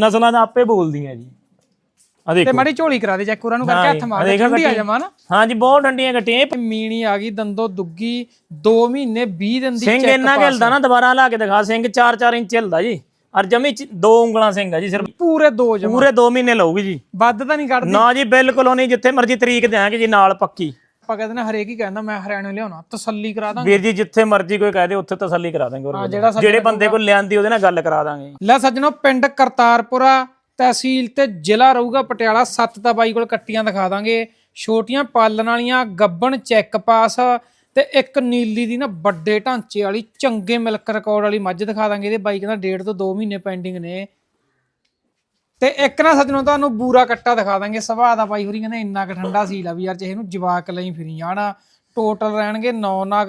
ਨਸਲਾਂ ਦਾ ਆਪੇ ਬੋਲਦੀਆਂ ਜੀ। ਆ ਤੇ ਦੇਖੋ। ਮਾੜੀ ਝੋਲੀ ਕਰਾ ਦੇ ਚੈੱਕ ਉਹਨਾਂ ਨੂੰ ਕਰਕੇ ਹੱਥ ਮਾਰ ਦੇ ਠੰਡੀ ਆ। ਜਮਾ ਨਾ। ਹਾਂਜੀ ਬਹੁਤ ਠੰਡੀਆਂ ਗੱਟੀਆਂ ਇਹ ਮੀਣੀ ਆ ਗਈ ਦੰਦੋ ਦੁੱਗੀ 2 ਮਹੀਨੇ 20 ਦਿਨ ਦੀ ਸਿੰਘ ਇੰਨਾ pass। ਹਿਲਦਾ ਨਾ ਦੁਬਾਰਾ ਲਾ ਕੇ ਦਿਖਾ ਸਿੰਘ 4-4 ਇੰਚ ਹਿਲਦਾ ਜੀ। ਔਰ ਜਮੀ ਚ- ਦੋ ਉਂਗਲਾਂ ਸਿੰਘ ਆ ਜੀ ਸਿਰਫ। ਪੂਰੇ ਦੋ ਜਮਾ। ਪੂਰੇ 2 ਮਹੀਨੇ ਲਊਗੀ ਜੀ। ਵੱਧ ਤਾਂ ਨਹੀਂ ਕੱਢਦੀ। ਨਾ ਜੀ ਬਿਲਕੁਲ ਨਹੀਂ ਜਿੱਥੇ ਮਰਜ਼ੀ ਤਰੀਕ ਦਿਆਂਗੇ ਜੀ ਨਾਲ ਪੱਕੀ। ਆਪਾਂ ਕਹਿੰਦੇ ਨੇ ਹਰੇਕ ਹੀ ਕਹਿੰਦਾ ਮੈਂ ਹਰਿਆਣੇ ਲਿਆਉਣਾ ਤਸੱਲੀ ਕਰਾ ਦਾਂਗੇ। ਵੀਰ ਜੀ ਜਿੱਥੇ ਮਰਜ਼ੀ ਕੋਈ ਕਹਦੇ ਉੱਥੇ ਤਸੱਲੀ ਕਰਾ ਦਾਂਗੇ ਹਾਂ। ਜਿਹੜੇ ਬੰਦੇ ਕੋਲ ਲਿਆਂਦੀ ਉਹਦੇ ਨਾਲ ਗੱਲ ਕਰਾ ਦਾਂਗੇ। ਲੈ ਸੱਜਣੋ ਪਿੰਡ ਕਰਤਾਰਪੁਰਾ ਤਹਿਸੀਲ ਤੇ ਜ਼ਿਲ੍ਹਾ ਰਹੂਗਾ ਪਟਿਆਲਾ ਸੱਤ ਤਾਂ ਬਾਈ ਕੋਲ ਕੱਟੀਆਂ ਦਿਖਾ ਦਾਂਗੇ। ਛੋਟੀਆਂ ਪਾਲਣ ਵਾਲੀਆਂ ਗੱਬਣ ਚੈੱਕ ਪਾਸ ਤੇ ਇੱਕ ਨੀਲੀ ਦੀ ਨਾ ਵੱਡੇ ਢਾਂਚੇ ਵਾਲੀ ਚੰਗੇ ਮਿਲਕ ਰਿਕਾਰਡ ਵਾਲੀ ਮੱਝ ਦਿਖਾ ਦਾਂਗੇ। ਇਹਦੇ ਬਾਈ ਕਹਿੰਦਾ ਡੇਢ ਤੋਂ 2 ਮਹੀਨੇ ਪੈਂਡਿੰਗ ਨੇ। ਤੇ ਇੱਕ ਨਾ ਸੱਜਣੋ ਤੁਹਾਨੂੰ ਬੂਰਾ ਕੱਟਾ ਦਿਖਾ ਦਾਂਗੇ। ਸੁਭਾਅ ਦਾ ਬਾਈ ਹੋਰੀ ਕਹਿੰਦੇ ਇੰਨਾ ਕੁ ਠੰਡਾ ਸੀਲ ਆ ਵੀ ਯਾਰ ਜਿਹੇ ਨੂੰ ਜਵਾਕ ਲਈ ਫਿਰੀ ਜਾਣਾ। ਟੋਟਲ ਰਹਿਣਗੇ 9 ਨਗ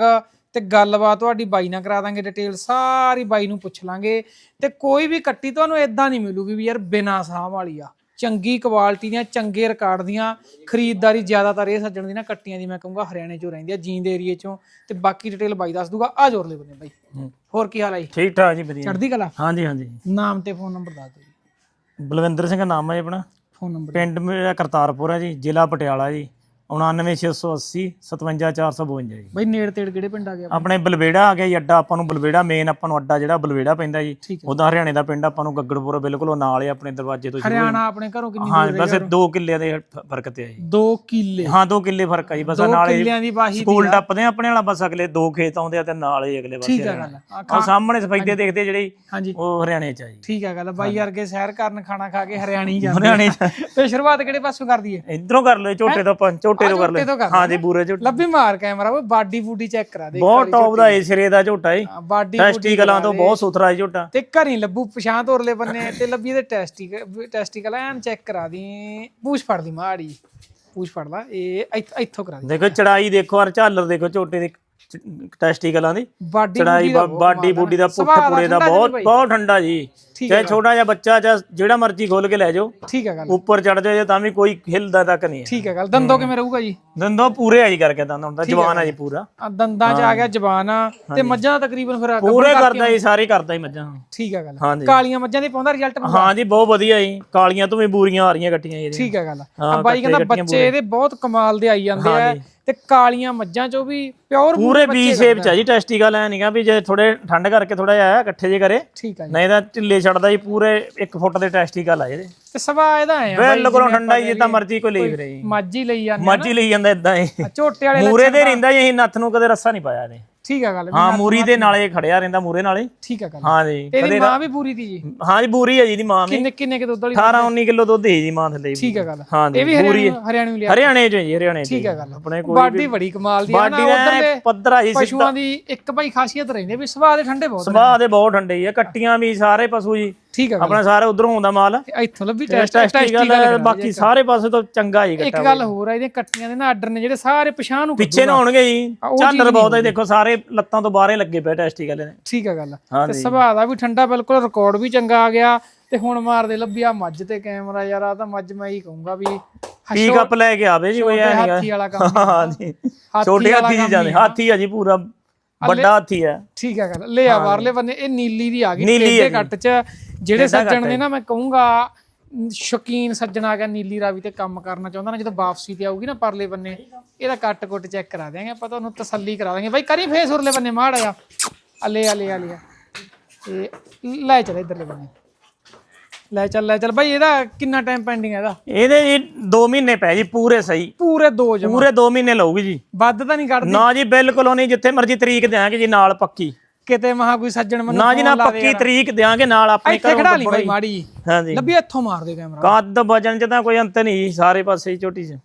ਤੇ ਗੱਲਬਾਤ ਤੁਹਾਡੀ ਬਾਈ ਨਾਲ ਕਰਾ ਦਾਂਗੇ ਡਿਟੇਲ ਸਾਰੀ ਬਾਈ ਨੂੰ ਪੁੱਛ ਲਾਂਗੇ। ਤੇ ਕੋਈ ਵੀ ਕੱਟੀ ਤੁਹਾਨੂੰ ਇਦਾਂ ਨਹੀਂ ਮਿਲੂਗੀ ਵੀ ਯਾਰ ਬਿਨਾ ਸਾਹ ਵਾਲੀ ਆ। ਚੰਗੀ ਕੁਆਲਿਟੀ ਦੀਆਂ ਚੰਗੇ ਰਿਕਾਰਡ ਦੀਆਂ ਖਰੀਦਦਾਰੀ ਜ਼ਿਆਦਾਤਰ ਇਹ ਸੱਜਣ ਦੀ ਨਾ ਕੱਟੀਆਂ ਦੀ ਮੈਂ ਕਹੂੰਗਾ ਹਰਿਆਣੇ ਚੋਂ ਰਹਿੰਦੀ ਆ ਜੀਂਦ ਏਰੀਏ ਚੋਂ। ਤੇ ਬਾਕੀ ਡਿਟੇਲ ਬਾਈ ਦੱਸ ਦੂਗਾ। ਆ ਜੋਰ ਲੈ ਬੰਦੇ ਬਾਈ। ਹੋਰ ਕੀ ਹਾਲ ਹੈ ਜੀ? ਠੀਕ ਠਾਕ ਜੀ ਵਧੀਆ। ਚੜ੍ਹਦੀ ਕਲਾ? ਹਾਂਜੀ ਹਾਂਜੀ। ਨਾਮ ਤੇ ਫੋਨ ਨੰਬਰ ਦੱਸ ਦਿਓ ਜੀ। ਬਲਵਿੰਦਰ ਸਿੰਘ ਨਾਮ ਹੈ ਜੀ ਆਪਣਾ। ਫੋਨ ਨੰਬਰ ਪਿੰਡ ਮੇਰਾ ਕਰਤਾਰਪੁਰ ਹੈ ਜੀ ਜ਼ਿਲ੍ਹਾ ਪਟਿਆਲਾ ਜੀ। 99680 57452 ਜੀ। ਬਾਈ ਨੇੜ ਤੇੜ ਕਿਹੜੇ ਪਿੰਡ ਆ ਗਿਆ ਆਪਣੇ? ਬਲਵੇੜਾ ਆ ਗਿਆ ਜੀ ਅੱਡਾ ਆਪਾਂ ਨੂੰ ਬਲਵੇੜਾ ਮੇਨ ਆਪਾਂ ਨੂੰ ਅੱਡਾ ਜਿਹੜਾ ਬਲਵੇੜਾ ਪੈਂਦਾ ਜੀ। ਉਹਦਾ ਹਰਿਆਣੇ ਦਾ ਪਿੰਡ ਆਪਾਂ ਨੂੰ ਗੱਗੜਪੁਰ ਬਿਲਕੁਲ ਉਹ ਨਾਲ ਹੀ ਆਪਣੇ ਦਰਵਾਜ਼ੇ ਤੋਂ ਹਰਿਆਣਾ ਆਪਣੇ ਘਰੋਂ ਕਿੰਨੀ ਹਾਂ ਬਸ 2 ਕਿੱਲਿਆਂ ਦੇ ਫ਼ਰਕ ਤੇ ਆ ਜੀ। 2 ਕਿੱਲੇ। ਹਾਂ 2 ਕਿੱਲੇ ਫ਼ਰਕ ਆ ਜੀ ਬਸ ਨਾਲ ਕਿੱਲਿਆਂ ਦੀ ਬਾਹੀ ਸਕੂਲ ਟੱਪਦੇ ਆ ਆਪਣੇ ਵਾਲਾ ਬਸ ਅਗਲੇ ਦੋ ਖੇਤ ਆਉਂਦੇ ਆ ਤੇ ਨਾਲ ਹੀ ਅਗਲੇ ਪਾਸੇ ਠੀਕ ਹੈ ਹਰਿਆਣਾ। ਗੱਲ ਆ। ਸਾਹਮਣੇ ਸਫੈਦੇ ਦੇਖਦੇ ਜਿਹੜੀ ਉਹ ਹਰਿਆਣੇ ਚ ਆ ਜੀ। ਠੀਕ ਹੈ ਗੱਲ ਬਾਈ ਵਰਗੇ ਸੈਰ ਕਰਨ ਖਾਣਾ ਖਾ ਕੇ ਹਰਿਆਣੀ ਜਾਂਦੇ ਹਰਿਆਣੇ ਚ ਤੇ ਸ਼ੁਰੂਆਤ ਕਿਹੜੇ ਪਾਸੋਂ ਕਰਦੀ ਹੈ ਇਧਰੋਂ ਕਰ ਲਓ ਝੋਟੇ ਤੋਂ ਆਪਾਂ ਝੋਟੇ ਝੋਟੇ ਤੋਂ ਕਰ ਹਾਂ ਜੀ ਬੂਰੇ ਝੋਟੇ। ਲੱਭੀ ਮਾਰ ਕੈਮਰਾ ਉਹ ਬਾਡੀ ਬੂਡੀ ਚੈੱਕ ਕਰਾ ਦੇ ਬਹੁਤ ਟੌਪ ਦਾ ਏ ਸਿਰੇ ਦਾ ਝੋਟਾ ਜੀ। ਬਾਡੀ ਟੈਸਟੀਕਲਾਂ ਤੋਂ ਬਹੁਤ ਸੁਥਰਾ ਹੈ ਝੋਟਾ। ਤੇ ਘਰੀ ਲੱਭੂ ਪਛਾਂ ਤੋਰਲੇ ਬੰਨੇ ਤੇ ਲੱਭੀ ਇਹਦੇ ਟੈਸਟਿਕ ਟੈਸਟੀਕਲ ਐਨ ਚੈੱਕ ਕਰਾ ਦੀ। ਪੂਛ ਫੜ ਦੀ ਮਾੜੀ। ਪੂਛ ਫੜ ਲਾ ਇਹ ਇੱਥ- ਕਰਾ ਦੀ। ਦੇਖੋ ਚੜਾਈ ਦੇਖੋ ਔਰ ਝਾਲਰ ਦੇਖੋ ਝੋਟੇ ਦੇ ਟੈਸਟੀਕਲਾਂ ਦੀ। ਚੜਾਈ ਬਾਡੀ ਬੂਡੀ ਦਾ ਪੁੱਠ ਪੁੜੇ ਦਾ ਬਹੁਤ ਬਹੁਤ ਠੰਡਾ ਜੀ। ਚਾਹੇ ਛੋਟਾ ਜਿਹਾ ਬੱਚਾ ਜਾਂ ਜਿਹੜਾ ਮਰਜ਼ੀ ਖੋਲ ਕੇ ਲੈ ਜਾਓ ਠੀਕ ਹੈ ਗੱਲ। ਉੱਪਰ ਚੜ ਜਾਏ ਤਾਂ ਵੀ ਕੋਈ ਹਿਲਦਾ ਤੱਕ ਨਹੀਂ ਹੈ। ਠੀਕ ਹੈ ਗੱਲ। ਦੰਦੋਂ ਕਿਵੇਂ ਰਹੂਗਾ ਜੀ? ਦੰਦੋ ਪੂਰੇ ਆਈ ਕਰਕੇ ਦੰਦ ਹੁੰਦਾ ਜਵਾਨ ਆ ਜੀ ਪੂਰਾ। ਆ ਦੰਦਾਂ 'ਚ ਆ ਗਿਆ ਜ਼ਬਾਨ ਆ ਤੇ ਮੱਝਾਂ ਦਾ ਤਕਰੀਬਨ ਫਿਰ ਗੱਭਣ ਪੂਰੇ ਕਰਦਾ ਜੀ ਸਾਰੇ ਕਰਦਾ ਹੀ ਮੱਝਾਂ। ਠੀਕ ਹੈ ਗੱਲ। ਹਾਂਜੀ। ਕਾਲੀਆਂ ਮੱਝਾਂ ਦੇ ਪਾਉਂਦਾ ਰਿਜ਼ਲਟ ਹਾਂ ਜੀ ਬਹੁਤ ਵਧੀਆ ਜੀ। ਕਾਲੀਆਂ ਤੋਂ ਵੀ ਬੂਰੀਆਂ ਆ ਰਹੀਆਂ ਗੱਟੀਆਂ ਇਹਦੀਆਂ। ਠੀਕ ਹੈ ਗੱਲ। ਹਾਂ, ਆ ਬਾਈ ਕਹਿੰਦਾ ਬੱਚੇ ਇਹਦੇ ਬਹੁਤ ਕਮਾਲ ਦੇ ਆਈ ਜਾਂਦੇ ਆ ਤੇ ਕਾਲੀਆਂ ਮੱਝਾਂ ਚੋਂ ਵੀ ਪਿਓਰ ਪੂਰੇ ਵੀ ਸ਼ੇਪ ਚ ਆ ਜੀ ਟੈਸਟੀਕਲ ਐ ਨਹੀਂਗਾ ਵੀ ਜੇ ਥੋੜੇ ਠੰਡ ਕਰਕੇ ਥੋੜਾ ਜਿਹਾ ਇਕੱਠੇ ਜੇ ਕਰੇ। ਠੀਕ ਹੈ ਜੀ। ਨਹੀਂ ਤਾਂ ਢਿੱਲੇ ਛੱਡਦਾ ਜੀ ਪੂਰੇ 1 ਫੁੱਟ ਦੇ ਟੈਸਟੀਕਲ ਆ ਇਹਦੇ। ਤੇ ਸਵਾ ਇਹਦਾ ਆਏ ਆ ਬਾਈ ਬਿਲਕੁਲ ਠੰਡਾ ਹੀ ਜਿੱਦਾਂ ਮਰਜ਼ੀ ਕੋਈ ਲਈ ਫਿਰੇ ਜੀ ਮੱਝ ਲਈ ਜਾਂਦੇ ਮਰਜ਼ੀ ਲਈ ਜਾਂਦਾ ਇਦਾਂ ਹੀ। ਝੋਟੇ ਵਾਲੇ ਮੂਰੇ ਦੇ ਰਹਿੰਦਾ ਜੀ ਅਸੀਂ ਨੱਥ ਨੂੰ ਕਦੇ ਰੱਸਾ ਨਹੀਂ ਪਾਇਆ ਇਹਦੇ। ਠੀਕ ਹੈ ਗੱਲ ਵੀ ਹਾਂ ਮੂਰੀ ਦੇ ਨਾਲੇ ਖੜਿਆ ਰਹਿੰਦਾ ਮੂਰੇ ਨਾਲੇ। ਠੀਕ ਹੈ ਗੱਲ। ਹਾਂ ਜੀ ਤੇ ਇਹਦੀ ਮਾਂ ਵੀ ਪੂਰੀ ਦੀ ਜੀ। ਹਾਂ ਜੀ ਬੂਰੀ ਹੈ ਜੀ ਦੀ ਮਾਂ ਵੀ। ਕਿੰਨੇ ਕਿੰਨੇ ਕਿ ਦੁੱਧ ਵਾਲੀ 18 19 ਕਿਲੋ ਦੁੱਧ ਹੈ ਜੀ ਮਾਂ ਥੱਲੇ ਠੀਕ ਹੈ ਗੱਲ। ਹਾਂ ਜੀ ਇਹ ਵੀ ਪੂਰੀ ਹਰਿਆਣਾ ਹਰਿਆਣਾ ਲਿਆ। ਹਰਿਆਣੇ ਚ ਹੈ ਜੀ ਹਰਿਆਣੇ ਠੀਕ ਹੈ ਗੱਲ। ਆਪਣੇ ਕੋਈ ਬਾਡੀ ਬੜੀ ਕਮਾਲ ਦੀ ਆ ਨਾ ਬਾਡੀ ਉਧਰ ਦਾ ਪੱਧਰਾ ਜੀ ਪਸ਼ੂਆਂ ਦੀ ਇੱਕ ਭਾਈ ਖਾਸੀਅਤ ਰਹਿੰਦੀ ਵੀ ਸੁਭਾਅ ਦੇ ਠੰਡੇ ਬਹੁਤ। ਸੁਭਾਅ ਦੇ ਬਹੁਤ ਠੰਡੇ ਜੀ ਆ ਕੱਟੀਆਂ ਵੀ ਸਾਰੇ ਪਸ਼ੂ ਜੀ। ਠੀਕ ਹੈ ਆਪਣਾ ਸਾਰੇ ਉਧਰੋਂ ਆਉਂਦਾ ਮਾਲ। ਤੇ ਇੱਥੋਂ ਲੱਭੀ ਟੈਸਟ ਟੈਸਟੀ ਗੱਲ ਬਾਕੀ ਸਾਰੇ ਪਾਸੇ ਤੋਂ ਚੰਗਾ ਹੀ ਇੱਕ ਗੱਲ ਹੋਰ ਆ ਇਹਦੀਆਂ ਕੱਟੀਆਂ ਦੇ ਨਾ ਆਰਡਰ ਨੇ ਜਿਹੜੇ ਸਾਰੇ ਪਛਾਣ ਨੂੰ ਪਿੱਛੇ ਨੂੰ ਆਉਣਗੇ ਜੀ। ਝਾਲਰ ਬਹੁਤ ਹੈ ਦੇਖੋ ਸਾਰੇ ਲੱਤਾਂ ਤੋਂ ਬਾਹਰੇ ਲੱਗੇ ਪਏ ਟੈਸਟੀ ਗੱਲ ਨੇ ਠੀਕ ਹੈ ਗੱਲ ਤੇ ਸੁਭਾਅ ਦਾ ਵੀ ਠੰਡਾ ਬਿਲਕੁਲ ਰਿਕਾਰਡ ਵੀ ਚੰਗਾ ਆ ਗਿਆ। ਤੇ ਹੁਣ ਮਾਰਦੇ ਲੱਭਿਆ ਮੱਝ ਤੇ ਕੈਮਰਾ ਯਾਰ ਆ ਤਾਂ ਮੱਝ ਮੈਂ ਹੀ ਕਹੂੰਗਾ ਵੀ ਟੀ ਕੱਪ ਲੈ ਕੇ ਆਵੇ ਜੀ ਕੋਈ ਐ ਹਾਥੀ ਨਹੀਂਗਾ ਵਾਲਾ ਕੰਮ ਹਾਂ ਜੀ। ਛੋਟੇ ਹਾਥੀ ਜੀ ਜਾਂਦੇ। ਹਾਥੀ ਆ ਜੀ ਪੂਰਾ ਵੱਡਾ ਹਾਥੀ ਆ। ਠੀਕ ਹੈ ਗੱਲ। ਲੈ ਆ ਬਾਹਰਲੇ ਬੰਨੇ ਇਹ ਨੀਲੀ ਦੀ ਆ ਗਈ ਟੇਡੇ ਕੱਟ ਚ। ਜਿਹੜੇ ਸੱਜਣ ਨੇ ਨਾ। ਮੈਂ ਕਹੂੰਗਾ ਸ਼ੌਕੀਨ ਸੱਜਣ ਆ ਗਿਆ ਨੀਲੀ ਰਾਵੀ ਤੇ ਕੰਮ ਕਰਨਾ ਚਾਹੁੰਦਾ ਨਾ ਜਦੋਂ ਵਾਪਸੀ ਤੇ ਆਊਗੀ ਨਾ ਪਰਲੇ ਬੰਨੇ ਇਹਦਾ ਕੱਟ ਕੁੱਟ ਚੈੱਕ ਕਰਾ ਦਿਆਂਗੇ ਆਪਾਂ ਤੁਹਾਨੂੰ ਤਸੱਲੀ ਕਰਾ ਦਾਂਗੇ ਬਾਈ ਕਰੀ ਫੇਸ ਉਰਲੇ ਬੰਨੇ ਮਾੜ ਆ ਅਲੇ ਅਲੇ ਅਲੇ ਤੇ ਲੈ ਚੱਲ ਇਧਰਲੇ ਬੰਨੇ। ਲੈ ਚੱਲ ਲੈ ਚੱਲ। ਬਾਈ ਇਹਦਾ ਕਿੰਨਾ ਟਾਈਮ ਪੈਂਡਿੰਗ ਹੈ ਇਹਦਾ? ਇਹਦੇ ਜੀ 2 ਮਹੀਨੇ ਪੈ ਜੀ ਪੂਰੇ ਸਹੀ। ਪੂਰੇ ਦੋ ਜਮਾ। ਪੂਰੇ 2 ਮਹੀਨੇ ਲਊਗੀ ਜੀ। ਵੱਧ ਤਾਂ ਨਹੀਂ ਕੱਢਦੀ। ਨਾ ਜੀ ਬਿਲਕੁਲ ਉਹ ਨਹੀਂ ਜਿੱਥੇ ਮਰਜ਼ੀ ਤਰੀਕ ਦਿਆਂਗੇ ਜੀ ਨਾਲ ਪੱਕੀ। ਕਿਤੇ ਮਹਾ ਕੋਈ ਸੱਜਣ ਮੈਨੂੰ ਨਾ ਜੀ ਨਾ ਪੱਕੀ ਤਰੀਕ ਦਿਆਂਗੇ ਨਾਲ ਆਪਣੇ ਇੱਥੇ ਖੜਾ ਲਈ ਬਾਈ ਮਾੜੀ। ਹਾਂ ਜੀ ਲੱਭੀ ਇੱਥੋਂ ਮਾਰ ਦੇ ਕੈਮਰਾ। ਕੱਦ ਵਜਨ ਚ ਤਾਂ ਕੋਈ ਅੰਤ ਨਹੀਂ ਸਾਰੇ ਪਾਸੇ ਝੋਟੀ ਚ।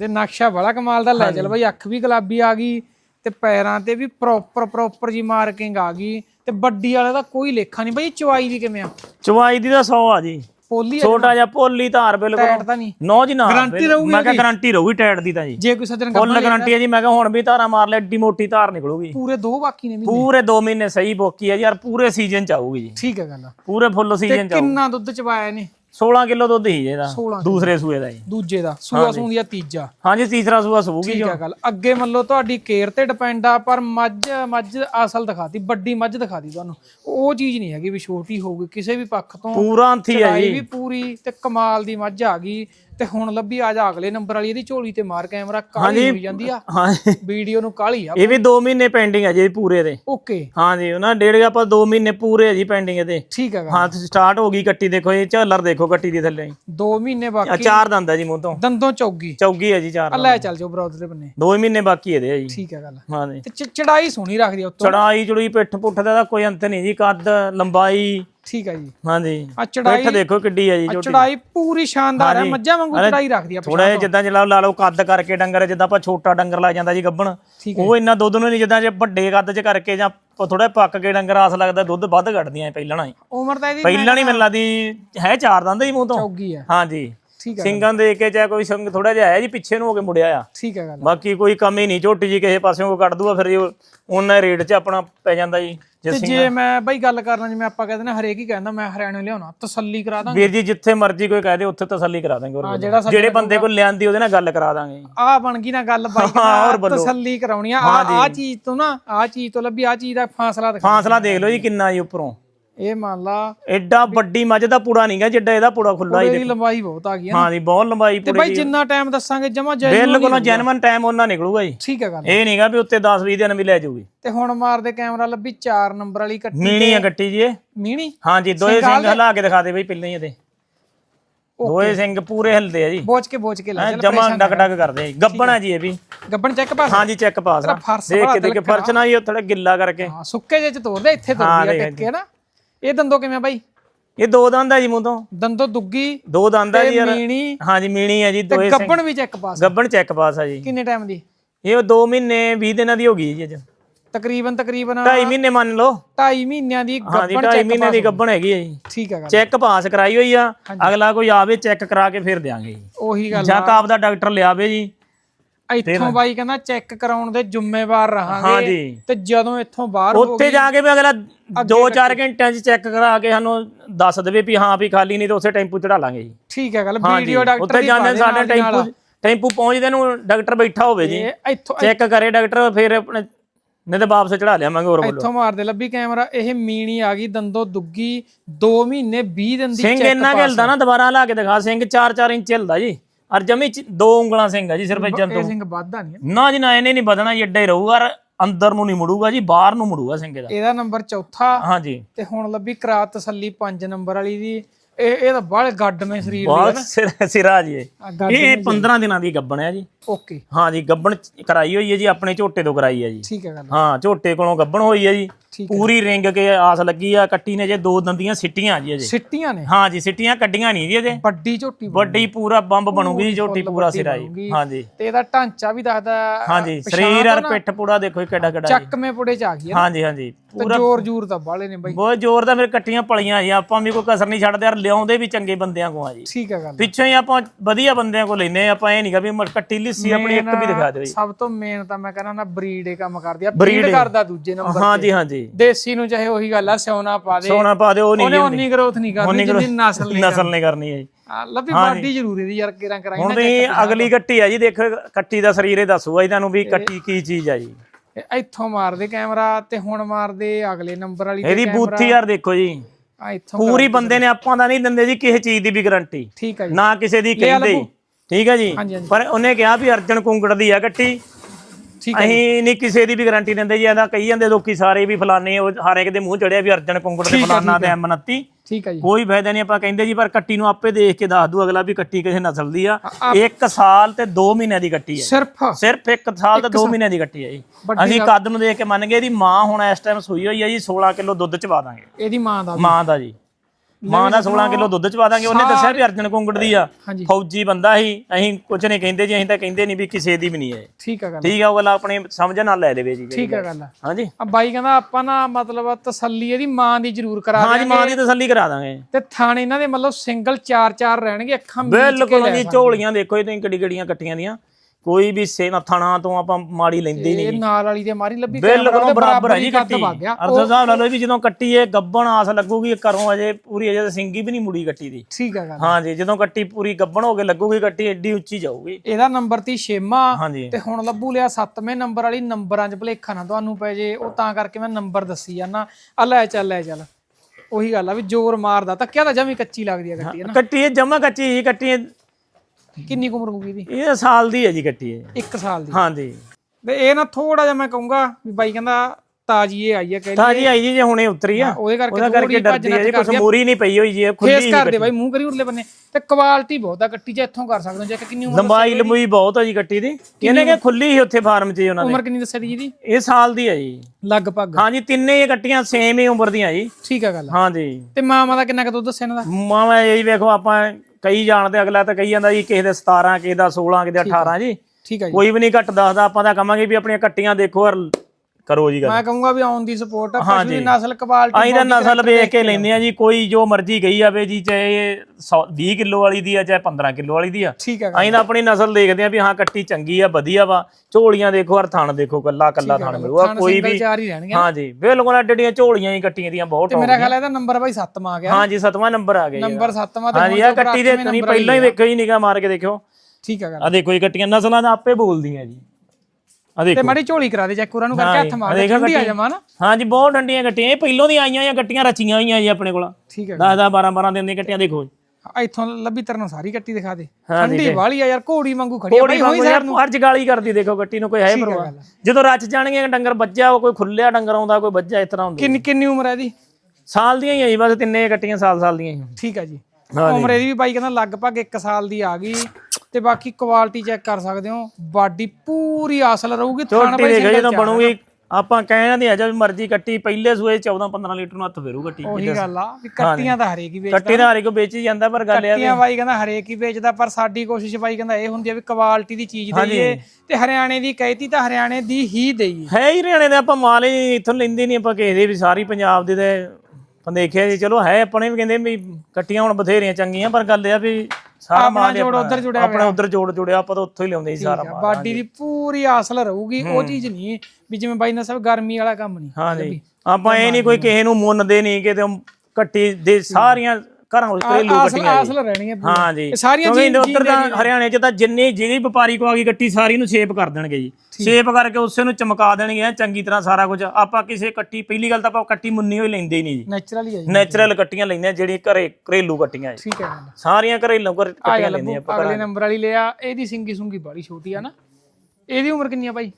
ਤੇ ਨਕਸ਼ਾ ਬੜਾ ਕਮਾਲ ਦਾ ਲੈ ਚੱਲ ਬਾਈ ਅੱਖ ਵੀ ਗੁਲਾਬੀ ਆ ਗਈ ਤੇ ਪੈਰਾਂ ਤੇ ਵੀ ਪ੍ਰੋਪਰ ਪ੍ਰੋਪਰ ਜੀ ਮਾਰਕਿੰਗ ਆ ਗਈ ਤੇ ਵੱਡੀ ਵਾਲੇ ਦਾ ਕੋਈ ਲੇਖਾ ਨਹੀਂ। ਬਾਈ ਚਵਾਈ ਦੀ ਕਿਵੇਂ ਆ? ਚਵਾਈ ਦੀ ਤਾਂ 100 ਆ ਜੀ। ਪੋਲੀ ਆ, ਛੋਟਾ ਜਿਹਾ ਭੋਲੀ ਧਾਰ ਟਾਇਟ ਬਿਲਕੁਲ। ਤਾਂ ਨਹੀਂ। ਨੋ ਜੀ ਨਾ ਗਾਰੰਟੀ ਰਹੂਗੀ ਮੈਂ ਕਿਹਾ ਗਾਰੰਟੀ ਰਹੂਗੀ ਟਾਇਟ ਦੀ ਤਾਂ ਜੀ। ਜੇ ਕੋਈ ਸੱਜਣ ਫੁੱਲ ਗਾਰੰਟੀ ਹੈ ਜੀ। ਮੈਂ ਕਿਹਾ ਹੁਣ ਵੀ ਧਾਰਾ ਮਾਰ ਲੈ ਏਡੀ ਮੋਟੀ ਧਾਰ ਨਿਕਲੂਗੀ ਪੂਰੇ ਦੋ ਬਾਕੀ ਨੇ ਵੀ ਪੂਰੇ 2 ਮਹੀਨੇ ਸਹੀ ਬੋਕੀ ਹੈ ਯਾਰ ਪੂਰੇ ਸੀਜ਼ਨ ਚ ਆਊਗੀ ਜੀ। ਠੀਕ ਹੈ ਗੱਲ। ਪੂਰੇ ਫੁੱਲ ਸੀਜ਼ਨ ਚ ਆਊਗੀ। ਕਿੰਨਾ ਦੁੱਧ ਚਵਾਇਆ ਨੇ 16 ਕਿਲੋ ਦੁੱਧ ਹੀ ਇਹਦਾ। 16 ਦੂਸਰੇ ਸੂਏ ਦਾ ਜੀ ਦੂਜੇ ਦਾ ਸੂਆ ਸੂੰਦੀ ਆ ਤੀਜਾ। ਹਾਂਜੀ ਤੀਸਰਾ ਸੂਆ ਸੂਗੀ ਠੀਕ ਗੱਲ। ਅੱਗੇ ਮੰਨ ਲਓ ਤੁਹਾਡੀ ਕੇਅਰ ਤੇ ਡਿਪੈਂਡ ਆ ਪਰ ਮੱਝ ਮੱਝ ਅਸਲ ਦਿਖਾਤੀ ਵੱਡੀ ਮੱਝ ਦਿਖਾਤੀ ਤੁਹਾਨੂੰ। ਉਹ ਚੀਜ਼ ਨਹੀਂ ਹੈਗੀ ਵੀ ਛੋਟੀ ਹੋਊਗੀ ਕਿਸੇ ਵੀ ਪੱਖ ਤੋਂ ਪੂਰਾ ਅੰਥੀ ਹੈ ਜੀ। ਵੀ ਪੂਰੀ ਤੇ ਕਮਾਲ ਦੀ ਮੱਝ ਆ ਗਈ। ਤੇ ਹੁਣ ਲੱਭੀ ਆ ਜਾ ਅਗਲੇ ਨੰਬਰ ਵਾਲੀ ਇਹਦੀ ਝੋਲੀ ਤੇ ਮਾਰ ਕੈਮਰਾ ਕਾਲੀ ਹੋਈ ਜਾਂਦੀ ਆ। ਹਾਂ ਵੀਡੀਓ ਨੂੰ ਕਾਲੀ ਆ। ਇਹ ਵੀ 2 ਮਹੀਨੇ ਪੈਂਡਿੰਗ ਹੈ ਜੀ ਪੂਰੇ ਦੇ। ਓਕੇ। ਹਾਂਜੀ ਉਹਨਾਂ ਡੇਢ ਆਪਾਂ 2 ਮਹੀਨੇ ਪੂਰੇ ਹੈ ਜੀ ਪੈਂਡਿੰਗ ਇਹਦੇ। ਠੀਕ ਹੈਗਾ। ਹਾਂ ਸਟਾਰਟ ਹੋ ਗਈ ਕੱਟੀ ਦੇਖੋ ਇਹ ਝਾਲਰ ਦੇਖੋ ਕੱਟੀ ਦੀ ਥੱਲੇ। 2 ਮਹੀਨੇ ਆ ਬਾਕੀ ਚਾਰ ਦੰਦ ਹੈ ਜੀ ਮੂੰਹ ਤੋਂ। ਦੰਦੋਂ ਚੌਗੀ। ਚੌਗੀ ਹੈ ਜੀ ਚਾਰ ਆ ਲੈ ਚੱਲ ਜਾਓ ਬਰਾਦਰ ਦੇ ਬੰਨੇ। 2 ਮਹੀਨੇ ਬਾਕੀ ਇਹਦੇ ਆ ਜੀ। ਠੀਕ ਹੈ ਗੱਲ। ਹਾਂਜੀ। ਤੇ ਚ- ਚੜਾਈ ਸੋਹਣੀ ਰੱਖਦੀ ਆ ਉੱਤੋਂ। ਚੜਾਈ ਚੜੂਈ ਪਿੱਠ ਪੁੱਠ ਦਾ ਤਾਂ ਕੋਈ ਅੰਤ ਨਹੀਂ ਜੀ ਕੱਦ ਲੰਬਾਈ ਠੀਕ ਹੈ ਜੀ। ਹਾਂਜੀ। ਆ ਚੜਾਈ ਪਿੱਠ ਦੇਖੋ ਕਿੱਡੀ ਹੈ ਜੀ ਆ ਛੋਟੀ। ਚੜਾਈ ਪੂਰੀ ਸ਼ਾਨਦਾਰ ਹੈ ਮੱਝਾਂ ਵਾਂਗੂ ਚੜਾਈ ਰੱਖਦੀ ਆ ਥੋੜਾ ਜਿਹਾ ਜਿੱਦਾਂ ਜਲਾ ਲਾ ਲਓ ਕੱਦ ਕਰਕੇ ਡੰਗਰ ਜਿੱਦਾਂ ਆਪਾਂ ਛੋਟਾ ਡੰਗਰ ਲਾ ਜਾਂਦਾ ਜੀ ਠੀਕ ਉਹ ਇੰਨਾ ਦੁੱਧ ਨੂੰ ਨਹੀਂ ਜਿੱਦਾਂ ਜੇ ਵੱਡੇ ਕੱਦ 'ਚ ਕਰਕੇ ਜਾਂ ਥੋੜਾ ਪੱਕ ਕੇ ਡੰਗਰ ਆਸ ਲੱਗਦਾ ਦੁੱਧ ਵੱਧ ਕੱਢਦੀਆਂ ਇਹ ਪਹਿਲਾਂ ਹੀ। ਉਮਰ ਤਾਂ ਇਹਦੀ ਪਹਿਲਾਂ ਨਹੀਂ ਮੈਨੂੰ ਲੱਗਦੀ ਹੈ ਚਾਰ ਦੰਦ ਜੀ ਮੂੰਹ ਤੋਂ। ਚੌਗੀ ਆ। ਹਾਂਜੀ। ਠੀਕ ਹੈ ਸਿੰਘਾਂ ਦੇ ਕੇ ਚਾਹੇ ਕੋਈ ਸਿੰਘ ਥੋੜਾ ਜਿਹਾ ਹੈ ਜੀ ਪਿੱਛੇ ਨੂੰ ਹੋ ਕੇ ਮੁੜਿਆ ਆ। ਠੀਕ ਹੈ ਗੱਲ ਬਾਕੀ ਕੋਈ ਕਮੀ ਨਹੀਂ ਝੋਟੀ ਜੀ ਕਿਸੇ ਪਾਸਿਓਂ ਕੋ ਕੱਢ ਦੂਗਾ ਫਿਰ ਇਹ ਉਹਨਾਂ ਰੇਟ 'ਚ ਆਪਣਾ ਪੈ ਜਾਂਦਾ ਜੀ ਜੇ। ਤੇ ਜੇ ਮੈਂ ਬਈ ਗੱਲ ਕਰਨਾ ਜਿਵੇਂ ਆਪਾਂ ਕਹਿੰਦੇ ਨੇ ਹਰੇਕ ਹੀ ਕਹਿੰਦਾ ਮੈਂ ਹਰਿਆਣੇ ਲਿਆਉਣਾ ਤਸੱਲੀ ਕਰਾ ਦਾਂਗੇ। ਵੀਰ ਜੀ ਜਿੱਥੇ ਮਰਜ਼ੀ ਕੋਈ ਕਹਦੇ ਉੱਥੇ ਤਸੱਲੀ ਕਰਾ ਦਾਂਗੇ। ਜਿਹੜਾ ਬੰਦੇ ਕੋਲ ਲਿਆਂਦੀ ਉਹਦੇ ਨਾਲ ਗੱਲ ਕਰਾ ਦਾਂਗੇ। ਆ ਬਣ ਗਈ ਨਾ ਗੱਲ ਬਾਈ। ਤਸੱਲੀ ਕਰਾਉਣੀ ਆ। ਆ ਚੀਜ਼ ਤੋਂ ਨਾ ਆ ਚੀਜ਼ ਤੋਂ ਲੱਭੀ ਆ ਚੀਜ਼ ਦਾ ਫਾਸਲਾ ਦਿਖਾ। ਫਾਸਲਾ ਦੇਖ ਲਓ ਜੀ ਕਿੰਨਾ ਜੀ ਉੱਪਰੋਂ। ਇਹ ਮੰਨ ਲਾ ਐਡਾ ਵੱਡੀ ਮੱਝ ਦਾ ਪੂੜਾ ਨਹੀਂਗਾ ਜਿੱਡਾ ਇਹਦਾ ਪੂੜਾ ਖੁੱਲਾ ਹੀ ਇਹਦੀ ਲੰਬਾਈ ਬਹੁਤ ਆ ਗਈ ਹੈ ਹਾਂ ਜੀ ਬਹੁਤ ਲੰਬਾਈ ਤੇ ਪੂੜੀ ਬਾਈ ਜਿੰਨਾ ਟਾਈਮ ਦੱਸਾਂਗੇ ਜਮਾ ਜੈ ਬਿਲਕੁਲ ਜੈਨੂਨ ਟਾਈਮ ਉਹਨਾਂ ਨਿਕਲੂਗਾ ਜੀ। ਠੀਕ ਹੈ ਗੱਲ ਇਹ ਨਹੀਂਗਾ ਵੀ ਉੱਤੇ 10 20 ਦਿਨ ਵੀ ਲੈ ਜਾਊਗੀ। ਤੇ ਹੁਣ ਮਾਰਦੇ ਕੈਮਰਾ ਲੱਭੀ 4 ਨੰਬਰ ਵਾਲੀ ਕੱਟੀ ਮੀਣੀ ਆ ਗੱਟੀ ਜੀ ਇਹ। ਮੀਣੀ? ਹਾਂ ਜੀ ਦੋਏ ਸਿੰਘ ਹਲਾ ਕੇ ਦਿਖਾ ਦੇ ਬਈ ਪਹਿਲਾਂ ਹੀ ਇਹਦੇ। ਦੋਏ ਸਿੰਘ ਪੂਰੇ ਹਿਲਦੇ ਆ ਜੀ। ਬੋਚ ਕੇ ਬੋਚ ਕੇ ਲੈ ਜਮਾ ਡਕ ਡਕ ਕਰਦੇ ਆ ਜੀ। ਗੱਬਣਾ ਜੀ ਇਹ ਵੀ। ਗੱਬਣ ਚੈੱਕ ਪਾਸ? ਹਾਂ ਜੀ ਚੈੱਕ ਪਾਸ ਆ। ਫਰਸ਼ ਦੇਖ ਕੇ ਦੇਖ ਕੇ ਫਰਸ਼ ਨਾ ਜੀ ਉਹ ਥੋੜਾ ਗਿੱਲਾ ਕਰਕੇ। ਹਾਂ ਸੁੱਕੇ ਜੇ ਚ ਤੋੜਦੇ ਇੱਥੇ ਤੋੜਦੀ ਆ ਟਿੱਕੇ ਨਾ। ਇਹ ਦੰਦੋ ਕਿਵੇਂ ਬਾਈ? ਇਹ ਦੋ ਦੰਦ ਆ ਜੀ ਮੂੰਹ ਤੋਂ। ਦੰਦੋ ਦੁੱਗੀ ਦੋ ਦੰਦ ਆ ਜੀ ਯਾਰ। ਮੀਣੀ। ਹਾਂ ਜੀ ਮੀਣੀ ਆ ਜੀ ਤੇ ਦੋਏ ਗੱਬਣ ਵੀ ਚੈੱਕ ਪਾਸ ਗੱਬਣ ਚੈੱਕ ਪਾਸ ਆ ਜੀ। ਕਿੰਨੇ ਟਾਈਮ ਦੀ? ਇਹ 2 ਮਹੀਨੇ 20 ਦਿਨਾਂ ਦੀ ਹੋ ਗਈ ਜੀ ਅੱਜ। ਤਕਰੀਬਨ ਤਕਰੀਬਨ 2.5 ਮਹੀਨੇ ਮੰਨ ਲਓ। 2.5 ਮਹੀਨਿਆਂ ਦੀ ਹਾਂ ਜੀ ਗੱਬਣ 2.5 ਚੈੱਕ ਮਹੀਨੇ ਦੀ ਗੱਬਣ ਹੈਗੀ ਹੈ ਜੀ। ਠੀਕ ਹੈ ਗੱਲ। ਚੈੱਕ ਪਾਸ ਕਰਾਈ ਹੋਈ ਆ। ਅਗਲਾ ਕੋਈ ਆਵੇ ਚੈੱਕ ਕਰਾ ਕੇ ਫਿਰ ਦਿਆਂਗੇ ਜੀ। ਉਹੀ ਗੱਲ ਜਾਂ ਤਾਂ ਆਪਦਾ ਡਾਕਟਰ ਲਿਆਵੇ ਜੀ। ਇੱਥੋਂ ਬਾਈ ਕਹਿੰਦਾ ਚੈੱਕ ਕਰਾਉਣ ਦੇ ਜ਼ਿੰਮੇਵਾਰ ਰਹਾਂਗੇ ਤੇ ਜਦੋਂ ਇੱਥੋਂ ਬਾਹਰ ਹੋ ਉੱਥੇ ਜਾ ਕੇ ਵੀ ਅਗਲਾ 2-4 ਘੰਟਿਆਂ 'ਚ ਚੈੱਕ ਕਰਾ ਕੇ ਸਾਨੂੰ ਦੱਸ ਦੇਵੇ ਵੀ ਹਾਂ ਵੀ ਖਾਲੀ ਨਹੀਂ ਤਾਂ ਉਸੇ ਟੈਂਪੂ ਚੜਾ ਲਾਂਗੇ ਜੀ। ਠੀਕ ਹੈ ਗੱਲ ਵੀਡੀਓ ਡਾਕਟਰ ਉੱਥੇ ਜਾਂਦੇ ਸਾਡੇ। ਟੈਂਪੂ ਟੈਂਪੂ ਪਹੁੰਚਦੇ ਨੂੰ ਡਾਕਟਰ ਬੈਠਾ ਹੋਵੇ ਜੀ। ਚੈੱਕ ਕਰੇ ਡਾਕਟਰ ਫਿਰ ਆਪਣੇ ਨਹੀਂ ਤਾਂ ਵਾਪਸ ਚੜਾ ਲਿਆਵਾਂਗੇ ਹੋਰ ਬੋਲੋ ਇੱਥੋਂ ਮਾਰਦੇ ਲੱਭੀ ਕੈਮਰਾ ਇਹ ਮੀਣੀ ਆ ਗਈ ਦੰਦੋ ਦੁੱਗੀ 2 ਮਹੀਨੇ 20 ਦਿਨ ਦੀ ਸਿੰਘ ਇੰਨਾ ਹਿਲਦਾ ਨਾ ਦੁਬਾਰਾ ਲਾ ਕੇ ਦਿਖਾ ਸਿੰਘ 4-4 ਇੰਚ ਹਿਲਦਾ ਜੀ। ਔਰ ਜਮੀ ਚ- ਦੋ ਉਂਗਲਾਂ ਸਿੰਘ ਆ ਜੀ ਸਿਰਫ ਇੱਜਨ ਇਹ ਤੋਂ। ਸਿੰਘ ਵਾਧਾ ਨਹੀਂ ਹੈ। ਨਾ ਜੀ ਨਾ ਇਹਨੇ ਨਹੀਂ ਵਧਣਾ ਜੀ ਏਡਾ ਹੀ ਰਹੂਗਾ ਔਰ ਅੰਦਰ ਨੂੰ ਨਹੀਂ ਮੁੜੂਗਾ ਜੀ ਬਾਹਰ ਨੂੰ ਮੁੜੂਗਾ ਸਿੰਘ ਇਹਦਾ। ਇਹਦਾ ਨੰਬਰ ਚੌਥਾ ਹਾਂਜੀ ਤੇ ਹੁਣ ਲੱਭੀ ਕਰਾ ਤਸੱਲੀ 5 ਨੰਬਰ ਵਾਲੀ ਦੀ। ਇਹ ਇਹ ਤਾਂ ਬਾਹਲੇ ਗੱਡਵੇਂ ਸਰੀਰ ਦੀ ਬਹੁਤ ਸਿਰ- ਸਿਰਾ ਜੀ ਇਹ। ਆ ਗੱਡ ਇਹ 15 ਦਿਨਾਂ ਦੀ ਗੱਬਣ ਹੈ ਜੀ। ਓਕੇ ਹਾਂ ਜੀ ਗੱਬਣ ਕਰਾਈ ਹੋਈ ਹੈ ਜੀ ਆਪਣੇ ਝੋਟੇ ਤੋਂ ਕਰਾਈ ਹੈ ਜੀ। ਠੀਕ ਹੈ ਗੱਲ ਹਾਂ। ਝੋਟੇ ਕੋਲੋਂ ਗੱਬਣ ਹੋਈ ਹੈ ਜੀ। ਪੂਰੀ ਰਿੰਗ ਕੇ ਆਸ ਲੱਗੀ ਆ ਕੱਟੀ ਨੇ ਜੇ ਦੋ ਦੰਦੀਆਂ ਸਿੱਟੀਆਂ ਜੀ ਅਜੇ। ਸਿੱਟੀਆਂ ਨੇ? ਹਾਂ ਜੀ ਸਿੱਟੀਆਂ ਕੱਢੀਆਂ ਨਹੀਂ ਜੀ ਇਹਦੇ ਵੱਡੀ ਝੋਟੀ। ਵੱਡੀ ਪੂਰਾ ਬੰਬ ਬਣੂਗੀ ਜੀ ਝੋਟੀ ਪੂਰਾ ਸਿਰਾ ਜੀ। ਹਾਂ ਜੀ। ਤੇ ਇਹਦਾ ਢਾਂਚਾ ਵੀ ਦੱਸਦਾ ਹਾਂ ਜੀ ਸਰੀਰ ਔਰ ਪਿੱਠ ਪੂਰਾ ਦੇਖੋ ਕਿੱਡਾ ਕਿੱਡਾ ਚੱਕਵੇਂ ਪੁੜੇ ਚ ਆ ਗਈ ਹੈ ਜੀ ਹਾਂ ਜੀ ਤੇ ਜ਼ੋਰ ਜ਼ੂਰ ਤਾਂ ਬਾਹਲੇ ਨੇ ਬਾਈ। ਬਹੁਤ ਜ਼ੋਰ ਦਾ ਫਿਰ ਕੱਟੀਆਂ ਪਲੀਆਂ ਜੀ ਆਪਾਂ ਵੀ ਕੋਈ ਕਸਰ ਨਹੀਂ ਛੱਡਦੇ ਯਾਰ ਲਿਆਉਂਦੇ ਵੀ ਚੰਗੇ ਬੰਦਿਆਂ ਕੋ ਆ ਜੀ। ਠੀਕ ਹੈ ਗੱਲ ਪਿੱਛੋਂ ਹੀ ਆਪਾਂ ਵਧੀਆ ਬੰਦਿਆਂ ਕੋ ਲੈਨੇ ਆਪਾਂ ਇਹ ਨਹੀਂਗਾ ਵੀ ਕੱਟੀ ਲਿੱਸੀ ਆਪਣੀ ਇੱਕ ਵੀ ਦਿਖਾ ਦਿਓ ਜੀ। ਸਭ ਤੋਂ ਮੇਨ ਤਾਂ ਮੈਂ ਕਹਿੰਦਾ ਨਾ ਬਰੀਡ ਇਹ ਕੰਮ ਕਰਦੀ ਆ। ਬਰੀਡ ਕਰਦਾ ਦੂਜੇ ਨੰਬਰ ਹਾਂ ਜੀ ਹਾਂ ਜੀ। ਦੇਸੀ ਨੂੰ ਚਾਹੇ ਉਹੀ ਗੱਲ ਆ ਸਿਉਣਾ ਪਾ ਦੇ। ਸੋਨਾ ਪਾ ਦਿਓ ਉਹ ਨਹੀਂ ਉਹਨੇ ਉਨੀ ਗਰੋਥ ਨਹੀਂ ਕਰਨੀ ਜਿੰਨੀ ਨਸਲ ਨੇ ਨਸਲ ਨੇ ਕਰਨੀ ਹੈ ਜੀ। ਲੱਭੀ ਬਾਡੀ ਜ਼ਰੂਰੀ ਦੀ ਯਾਰ ਕਿਰਾਂ ਕਰਾਈ ਹੁਣ ਨਾ ਤੁਸੀਂ ਅਗਲੀ ਕੱਟੀ ਆ ਜੀ ਦੇਖੋ ਕੱਟੀ ਦਾ ਸਰੀਰ ਇਹ ਦੱਸੂਗਾ ਜੀ ਤੁਹਾਨੂੰ ਵੀ ਕੱਟੀ ਕੀ ਚੀਜ਼ ਆ ਜੀ। ਇੱਥੋਂ ਮਾਰਦੇ ਕੈਮਰਾ ਤੇ ਹੁਣ ਮਾਰਦੇ ਅਗਲੇ ਨੰਬਰ ਵਾਲੀ ਤੇ ਇਹਦੀ ਬੂਥੀ ਯਾਰ ਦੇਖੋ ਜੀ। ਪੂਰੀ ਬੰਦੇ ਨੇ ਆਪਾਂ ਦਾ ਨਹੀਂ ਦਿੰਦੇ ਜੀ ਕਿਸੇ ਚੀਜ਼ ਦੀ ਵੀ ਗਾਰੰਟੀ ਠੀਕ ਹੈ ਜੀ। ਨਾ ਕਿਸੇ ਦੀ ਕਹਿੰਦੇ। ਠੀਕ ਹੈ ਜੀ? ਹਾਂਜੀ, ਹਾਂਜੀ। ਪਰ ਉਹਨੇ ਕਿਹਾ ਵੀ ਅਰਜਨ ਕੁੰਗੜ ਦੀ ਆ ਕੱਟੀ ਠੀਕ ਅਸੀਂ ਨਹੀਂ ਕਿਸੇ ਦੀ ਵੀ ਗਾਰੰਟੀ ਦਿੰਦੇ ਜੀ ਇਹਦਾ ਕਹੀ ਜਾਂਦੇ ਲੋਕੀ ਸਾਰੇ ਵੀ ਫਲਾਣੇ ਉਹ ਹਰ ਇੱਕ ਦੇ ਮੂੰਹ ਚੜਿਆ ਵੀ ਅਰਜਨ ਕੁੰਗੜ ਦੇ ਫਲਾਣਾ ਤੇ M29 ਠੀਕ ਹੈ ਜੀ। ਕੋਈ ਫਾਇਦਾ ਨਹੀਂ ਆਪਾਂ ਕਹਿੰਦੇ ਜੀ ਪਰ ਕੱਟੀ ਨੂੰ ਆਪੇ ਦੇਖ ਕੇ ਦੱਸ ਦੂ ਅਗਲਾ ਵੀ ਕੱਟੀ ਕਿਸੇ ਨਸਲ ਦੀ ਆ। ਇੱਕ ਸਾਲ ਤੇ 2 ਮਹੀਨਿਆਂ ਦੀ ਕੱਟੀ ਹੈ। ਸਿਰਫ। ਸਿਰਫ ਇੱਕ ਸਾਲ ਤੇ 2 ਮਹੀਨਿਆਂ ਦੀ ਕੱਟੀ ਹੈ ਜੀ। ਅਸੀਂ ਕੱਦ ਨੂੰ ਦੇਖ ਕੇ ਮੰਨ ਗਏ ਇਹਦੀ ਮਾਂ ਹੁਣ ਇਸ ਟਾਈਮ ਸੂਈ ਹੋਈ ਹੈ ਜੀ 16 ਕਿਲੋ ਦੁੱਧ ਚਵਾ ਦਾਂਗੇ। ਇਹਦੀ ਮਾਂ ਦਾ। ਮਾਂ ਦਾ ਜੀ। ਮਾਂ ਦਾ 16 ਕਿਲੋ ਦੁੱਧ ਚਵਾ ਦਾਂਗੇ ਉਹਨੇ ਦੱਸਿਆ ਵੀ ਅਰਜਨ ਕੁੰਗੜ ਦੀ ਆ। ਹਾਂਜੀ। ਫੌਜੀ ਬੰਦਾ ਸੀ ਅਸੀਂ ਕੁਝ ਨਹੀਂ ਕਹਿੰਦੇ ਜੀ ਅਸੀਂ ਤਾਂ ਕਹਿੰਦੇ ਨਹੀਂ ਵੀ ਕਿਸੇ ਦੀ ਵੀ ਨਹੀਂ ਹੈ। ਠੀਕ ਹੈ ਗੱਲ। ਠੀਕ ਆ ਉਹ ਗੱਲ ਆਪਣੀ ਸਮਝ ਨਾਲ ਲੈ ਲਵੇ ਜੀ। ਠੀਕ ਹੈ ਗੱਲ। ਹਾਂਜੀ। ਆ ਬਾਈ ਕਹਿੰਦਾ ਆਪਾਂ ਨਾ ਮਤਲਬ ਤਸੱਲੀ ਇਹਦੀ ਮਾਂ ਦੀ ਜ਼ਰੂਰ ਕਰਾ ਹਾਂ ਜੀ ਮਾਂ ਦੀ ਤਸੱਲੀ ਕਰਾ ਦਾਂਗੇ। ਤੇ ਥਾਣੇ ਇਹਨਾਂ ਦੇ ਮਤਲਬ ਸਿੰਗਲ ਚਾਰ ਚਾਰ ਰਹਿਣਗੇ ਅੱਖਾਂ ਮੀਚ ਕੇ ਬਿਲਕੁਲ ਜੀ ਝੋਲੀਆਂ ਦੇਖੋ ਇਹ ਤੁਸੀਂ ਕਿੱਡੀ ਕਿੱਡੀਆਂ ਕੱਟੀਆਂ ਦੀਆਂ। ਕੋਈ ਵੀ ਸੇ ਥਣਾ ਤੋਂ ਆਪਾਂ ਮਾੜੀ ਲੈਂਦੇ ਹੀ ਨਹੀਂ ਇਹ ਨਾਲ ਵਾਲੀ ਦੇ ਮਾਰੀ ਲੱਭੀ ਬਿਲਕੁਲ ਬਰਾਬਰ ਹੈ ਜੀ ਕੱਟੀ। ਅਰਥ ਸਾਹਿਬ ਲਾ ਲਓ ਵੀ ਜਦੋਂ ਕੱਟੀ ਇਹ ਗੱਬਣ ਆਸ ਲੱਗੂਗੀ ਘਰੋਂ ਅਜੇ ਪੂਰੀ ਅਜੇ ਤਾਂ ਸਿੰਗੀ ਵੀ ਨਹੀਂ ਮੁੜੀ ਕੱਟੀ ਦੀ। ਠੀਕ ਹੈ ਗੱਲ। ਹਾਂਜੀ ਜਦੋਂ ਕੱਟੀ ਪੂਰੀ ਗੱਬਣ ਹੋ ਕੇ ਲੱਗੂਗੀ ਕੱਟੀ ਐਡੀ ਉੱਚੀ ਜਾਊਗੀ। ਇਹਦਾ ਨੰਬਰ ਤੀ ਛੇਮਾ ਤੇ ਹੁਣ ਲੱਭੂ ਲਿਆ 7ਵੇਂ ਨੰਬਰ ਵਾਲੀ ਨੰਬਰਾਂ 'ਚ ਭਲੇਖਾ ਨਾ ਤੁਹਾਨੂੰ ਪੈ ਜੇ ਉਹ ਤਾਂ ਕਰਕੇ ਮੈਂ ਨੰਬਰ ਦੱਸੀ ਜਾਂਦਾ। ਆ ਲੈ ਚੱਲ ਲੈ ਚੱਲ। ਉਹੀ ਗੱਲ ਆ ਵੀ ਜ਼ੋਰ ਮਾਰਦਾ ਤੱਕਿਆ ਤਾਂ ਜਮੀ ਕੱਚੀ ਲੱਗਦੀ ਆ ਗੱਡੀ ਨਾ? ਕੱਟੀ ਇਹ ਜਮਾ ਕੱਚੀ ਜੀ ਕੱਟੀ ਕਿੰਨੀ ਕੁ ਉਮਰ ਹੋਊਗੀ ਇਹਦੀ? ਇਹ ਸਾਲ ਦੀ ਹੈ ਜੀ ਕੱਟੀ ਇਹ। 1 ਸਾਲ ਦੀ। ਹਾਂਜੀ। ਤੇ ਇਹ ਨਾ ਥੋੜਾ ਜਿਹਾ ਮੈਂ ਕਹੂੰਗਾ ਵੀ ਬਾਈ ਕਹਿੰਦਾ ਤਾਜੀ ਇਹ ਆਈ ਆ ਕਹਿ ਤਾਂ ਜੀ ਆਈ ਜੀ ਜੇ ਹੁਣੇ ਉਤਰੀ ਆ। ਉਹਦੇ ਕਰਕੇ ਉਹਦਾ ਕਰਕੇ ਡਰਦੀ ਹੈ ਜੀ ਕੁਛ ਮੋਰੀ ਨਹੀਂ ਪਈ ਹੋਈ ਜੀ ਇਹ ਫੇਸ ਖੁੱਲੀ ਕਰਦੇ ਬਾਈ ਮੂੰਹ ਕਰੀ ਉਰਲੇ ਬੰਨੇ। ਤੇ ਕੁਆਲਿਟੀ ਬਹੁਤ ਆ ਕੱਟੀ ਚ ਇੱਥੋਂ ਕਰ ਸਕਦੇ ਹੋ ਜੇ ਕਿੰਨੀ ਉਮਰ ਲੰਬਾਈ ਲੰਬੂਈ ਬਹੁਤ ਆ ਜੀ ਕੱਟੀ ਦੀ। ਇਹਨੇ ਕਿ ਖੁੱਲੀ ਸੀ ਉੱਥੇ ਫਾਰਮ 'ਚ ਜੀ ਉਹਨਾਂ ਨੇ। ਉਮਰ ਕਿੰਨੀ ਦੱਸਿਆ ਦੀ ਜੀ ਇਹ ਸਾਲ ਦੀ ਹੈ ਜੀ। ਲਗਭਗ। ਹਾਂਜੀ ਤਿੰਨੇ ਇਹ ਕੱਟੀਆਂ ਸੇਮ ਹੀ ਉਮਰ ਦੀਆਂ ਜੀ। ਠੀਕ ਆ ਗੱਲ। ਹਾਂਜੀ ਤੇ ਮਾਮਾ ਦਾ ਕਿੰਨਾ ਕੁ ਦੁੱਧ ਦੱਸਿਆ ਇਹਨਾਂ ਦਾ? ਮਾਵਾ ਇਹ ਵੇਖੋ ਆਪਾਂ ਕਈ ਜਾਣਦੇ ਅਗਲਾ ਤਾਂ ਕਹੀ ਜਾਂਦਾ ਜੀ ਕਿਸੇ ਦੇ 17 ਕਿਸੇ ਦਾ 16 ਕਿਸੇ ਦਾ 18 ਜੀ। ਠੀਕ ਆ ਜੀ। ਕੋਈ ਵੀ ਨਹੀਂ ਘੱਟ ਦੱਸਦਾ ਆਪਾਂ ਤਾਂ ਕਵਾਂਗੇ ਵੀ ਆਪਣੀਆਂ ਕੱਟੀਆਂ ਦੇਖੋ ਔਰ ਕਰੋ ਜੀ ਗੱਲ। ਮੈਂ ਕਹੂੰਗਾ ਵੀ ਆਉਣ ਦੀ ਸਪੋਰਟ ਆ ਪਸ਼ੂ ਦੀ ਨਸਲ ਕੁਆਲਿਟੀ ਅਸੀਂ ਤਾਂ ਨਸਲ ਵੇਖ ਕੇ ਲੈਂਦੇ ਆ। ਜੀ ਕੋਈ ਜੋ ਮਰਜ਼ੀ ਗਈ ਜਾਵੇ ਜੀ ਚਾਹੇ ਇਹ 100 20 ਕਿਲੋ ਵਾਲੀ ਦੀ ਆ ਚਾਹੇ 15 ਕਿਲੋ ਵਾਲੀ ਦੀ ਆ। ਠੀਕ ਆ ਅਸੀਂ ਤਾਂ ਆਪਣੀ ਨਸਲ ਦੇਖਦੇ ਆ ਵੀ ਹਾਂ ਕੱਟੀ ਚੰਗੀ ਆ ਵਧੀਆ ਵਾ। ਝੋਲੀਆਂ ਦੇਖੋ ਔਰ ਥਣ ਦੇਖੋ ਕੱਲਾ ਕੱਲਾ ਥਣ ਮਿਲੂਗਾ ਕੋਈ ਵੀ ਹੀ ਹਾਂਜੀ ਬਿਲਕੁਲ ਐਡੀਆਂ ਝੋਲੀਆਂ ਹੀ ਕੱਟੀਆਂ ਦੀਆਂ ਬਹੁਤ ਤੇ ਮੇਰਾ ਖਿਆਲ ਹੈ ਇਹਦਾ ਨੰਬਰ ਬਾਈ 7 ਆ ਗਿਆ। ਹਾਂਜੀ ਸਤਵਾਂ ਨੰਬਰ ਆ ਗਿਆ ਜੀ ਨੰਬਰ 7ਵਾਂ ਤੇ ਹਾਂਜੀ ਆ ਕੱਟੀ ਦੇ ਤੁਸੀਂ ਪਹਿਲਾਂ ਹੀ ਵੇਖੋ ਜੀ ਨਿਗਾ ਮਾਰ ਕੇ ਦੇਖਿਓ। ਠੀਕ ਆ ਗੱਲ। ਆ ਦੇਖੋ ਇਹ ਕੱਟੀਆਂ ਨਸਲਾਂ ਦਾ ਆਪੇ ਬੋਲਦੀਆਂ ਜੀ। ਆ ਤੇ ਦੇਖੋ ਮਾੜੀ ਝੋਲੀ ਕਰਾ ਦੇ ਚੈੱਕ ਉਹਨਾਂ ਨੂੰ ਕਰਕੇ ਹੱਥ ਮਾਰ ਦੇ ਠੰਡੀ ਆ ਜਾਵਾਂ ਨਾ। ਹਾਂਜੀ ਬਹੁਤ ਠੰਡੀਆਂ ਕੱਟੀਆਂ ਇਹ ਪਹਿਲੋਂ ਦੀ ਆਈਆਂ ਜਾਂ ਕੱਟੀਆਂ ਰਚੀਆਂ ਹੋਈਆਂ ਜੀ ਆਪਣੇ ਕੋਲ। ਠੀਕ ਆ 10 10 12 12 ਦਿਨ ਦੀਆਂ ਕੱਟੀਆਂ ਦੇਖੋ ਆ ਇੱਥੋਂ ਲੱਭੀ ਤੇਰੇ ਨੂੰ ਸਾਰੀ ਕੱਟੀ ਦਿਖਾ ਦੇ। ਠੰਡੀ ਵਾਲੀ ਆ ਯਾਰ ਘੋੜੀ ਵਾਂਗੂ ਖੜੀ ਆ ਬਾਈ ਹੋਈ ਵਾਂਗੂ ਯਾਰ ਹਰ ਜਗਾਲੀ ਕਰਦੀ ਦੇਖੋ ਕੱਟੀ ਨੂੰ ਕੋਈ ਹੈ ਪਰਵਾਹ। ਜਦੋਂ ਰਚ ਜਾਣਗੇ ਡੰਗਰ ਬੱਜਾ ਕੋਈ ਖੁੱਲਿਆ ਡੰਗਰ ਆਉਂਦਾ ਕੋਈ ਬੱਜਾ ਇਸ ਤਰ੍ਹਾਂ ਹੁੰਦਾ ਕਿੰਨੀ ਕਿੰਨੀ ਉਮਰ ਹੈ ਇਹਦੀ? ਸਾਲ ਦੀਆਂ ਹੀ ਆ ਜੀ ਬਸ ਤਿੰਨੇ ਕੱਟੀਆਂ ਸਾਲ ਸਾਲ ਦੀਆਂ ਹੀ ਠੀਕ ਆ ਜੀ। ਉਮਰ ਇਹਦੀ ਵੀ ਬਾਈ ਕਹਿੰਦਾ ਲਗਭਗ 1 ਸਾਲ ਦੀ ਆ ਗਈ। ਤੇ ਬਾਕੀ ਕੁਆਲਿਟੀ ਚੈੱਕ ਕਰ ਸਕਦੇ ਹੋ। ਬਾਡੀ ਪੂਰੀ ਅਸਲ ਰਹੂਗੀ ਬਾਈ ਦੇਖੋ ਜਦੋਂ ਬਣੂਗੀ। ਆਪਾਂ ਨਹੀਂ ਅਜਾ ਵੀ ਮਰਜ਼ੀ ਕੱਟੀ ਪਹਿਲੇ ਸੂਏ 14 15 ਲੀਟਰ ਨੂੰ ਹੱਥ ਫੇਰੂ ਕੱਟੀ ਉਹੀ ਗੱਲ ਆ ਵੀ ਕੱਟੀਆਂ ਤਾਂ ਹਰੇਕ ਹੀ ਵੇਚਦਾ ਕੱਟੀ ਦਾ ਹਰੇ ਕੋ ਵੇਚੀ ਜਾਂਦਾ ਪਰ ਗੱਲ ਇਹ ਆ ਕੱਟੀਆਂ ਬਾਈ ਕਹਿੰਦਾ ਹਰੇਕ ਹੀ ਵੇਚਦਾ ਪਰ ਸਾਡੀ ਕੋਸ਼ਿਸ਼ ਬਾਈ ਕਹਿੰਦਾ ਇਹ ਹੁੰਦੀ ਆ ਵੀ ਕੁਆਲਿਟੀ ਦੀ ਚੀਜ਼ ਦੇਈਏ ਤੇ ਹਰਿਆਣੇ ਦੀ ਕਹਿਤੀ ਤਾਂ ਹਰਿਆਣੇ ਦੀ ਹੀ ਦੇਈਏ। ਹੈ ਹੀ ਹਰਿਆਣੇ ਦੇ ਆਪਾਂ ਮਾਲ ਹੀ ਇੱਥੋਂ ਲੈਂਦੇ ਨਹੀਂ ਆਪਾਂ ਕਿਸੇ ਦੇ ਵੀ ਸਾਰੀ ਪੰਜਾਬ ਦੇ ਤੇ ਦੇਖਿਆ ਜੀ ਚਲੋ ਹੈ ਆਪਣੇ ਵੀ ਕਹਿੰਦੇ ਵੀ ਕੱਟੀਆਂ ਹੁਣ ਬਥੇਰੀਆਂ ਚੰਗੀਆਂ ਪਰ ਗੱਲ ਇਹ ਆ ਵੀ ਸਾਰਾ ਮਾਲ ਹੀ ਜੋੜ ਉੱਧਰ ਜੁੜਿਆ ਆਪਣਾ ਉਧਰ ਜੋੜ ਜੁੜਿਆ ਆਪਾਂ ਤਾਂ ਉੱਥੋਂ ਹੀ ਲਿਆਉਂਦੇ ਸੀ ਸਾਰਾ ਮਾਲ। ਬਾਡੀ ਦੀ ਪੂਰੀ ਅਸਲ ਰਹੂਗੀ ਉਹ ਚੀਜ਼ ਨਹੀਂ ਵੀ ਜਿਵੇਂ ਬਾਈ ਨੇ ਸਭ ਗਰਮੀ ਵਾਲਾ ਕੰਮ ਨਹੀਂ। ਹਾਂਜੀ। ਆਪਾਂ ਇਹ ਨਹੀਂ ਕੋਈ ਕਿਸੇ ਨੂੰ ਮੁੰਨਦੇ ਨਹੀਂ ਕਿ ਤੇ ਕੱਟੀ ਦੇ ਸਾਰੀਆਂ ਘਰਾਂ ਵਿੱਚ ਘਰੇਲੂ ਕੱਟੀਆਂ ਅਸਲ ਰਹਿਣੀ ਹੈ। ਹਾਂਜੀ ਇਹ ਸਾਰੀਆਂ ਕਿਉਂਕਿ ਉੱਧਰ ਦਾ ਹਰਿਆਣੇ ਚ ਤਾਂ ਜਿੰਨੀ ਜਿਹੜੀ ਵਪਾਰੀ ਕੋ ਆ ਗਈ ਕੱਟੀ ਸਾਰੀ ਨੂੰ ਸ਼ੇਪ ਕਰ ਦੇਣਗੇ ਜੀ। ਸ਼ੇਪ ਕਰਕੇ ਉਸੇ ਨੂੰ ਚਮਕਾ ਦੇਣਗੇ ਚੰਗੀ ਤਰ੍ਹਾਂ ਸਾਰਾ ਕੁਝ। ਆਪਾਂ ਕਿਸੇ ਕੱਟੀ ਪਹਿਲੀ ਗੱਲ ਤਾਂ ਆਪਾਂ ਕੱਟੀ ਮੁੰਨੀ ਹੋਈ ਲੈਂਦੇ ਹੀ ਨਹੀਂ ਜੀ। ਨੈਚੁਰਲੀ ਹੈ ਜੀ। ਨੈਚੁਰਲ ਕੱਟੀਆਂ ਲੈਂਦੇ ਆ ਜਿਹੜੀਆਂ ਘਰੇ ਘਰੇਲੂ ਕੱਟੀਆਂ ਜੀ। ਠੀਕ ਹੈ ਸਾਰੀਆਂ ਘਰੇਲੂ ਕੱਟੀਆਂ ਲੈਂਦੇ ਆ ਅਗਲੇ ਨੰਬਰ ਵਾਲੀ ਲਿਆ ਇਹਦੀ ਸਿੰਗੀ ਸੁੰਗੀ ਬੜੀ ਛੋਟੀ ਆ ਨਾ। ਇਹਦੀ ਉਮਰ ਕਿੰਨੀ ਆ ਬਾਈ?